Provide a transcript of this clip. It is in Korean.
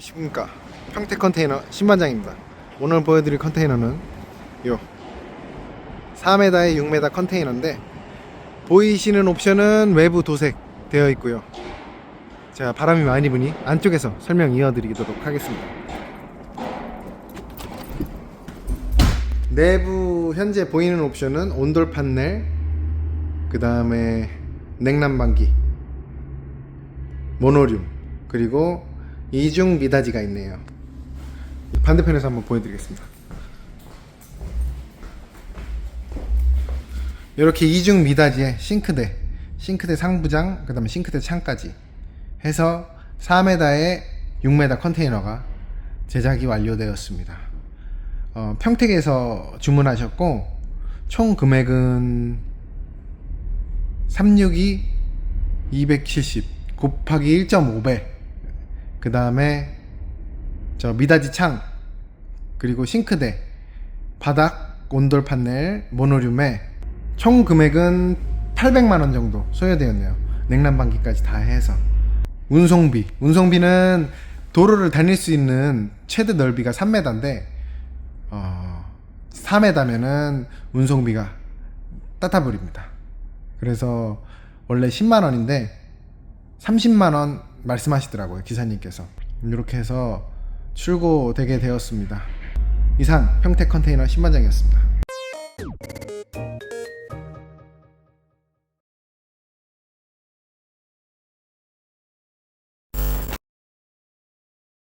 안녕하십니까. 평택 컨테이너 신반장입니다. 오늘 보여드릴 컨테이너는 요 4m에 6m 컨테이너인데 보이시는 옵션은 외부 도색 되어 있고요. 제가 바람이 많이 부니 안쪽에서 설명 이어드리도록 하겠습니다. 내부 현재 보이는 옵션은 온돌 판넬 그 다음에 냉난방기 모노륨 그리고 이중 미닫이가 있네요. 반대편에서 한번 보여드리겠습니다. 이렇게 이중 미닫이에 싱크대, 싱크대 상부장, 그 다음에 싱크대 창까지 해서 4m에 6m 컨테이너가 제작이 완료되었습니다. 어, 평택에서 주문하셨고 총 금액은 362 270 곱하기 1.5배 그 다음에 저 미닫이 창 그리고 싱크대 바닥 온돌 판넬 모노륨에 총 금액은 800만 원 정도 소요되었네요. 냉난방기까지 다 해서. 운송비. 운송비는 도로를 다닐 수 있는 최대 넓이가 3m인데 어, 4m면은 운송비가 따타불입니다. 그래서 원래 10만 원인데 30만 원 말씀하시더라고요 기사님께서. 이렇게 해서 출고되게 되었습니다. 이상 평택 컨테이너 신반장이었습니다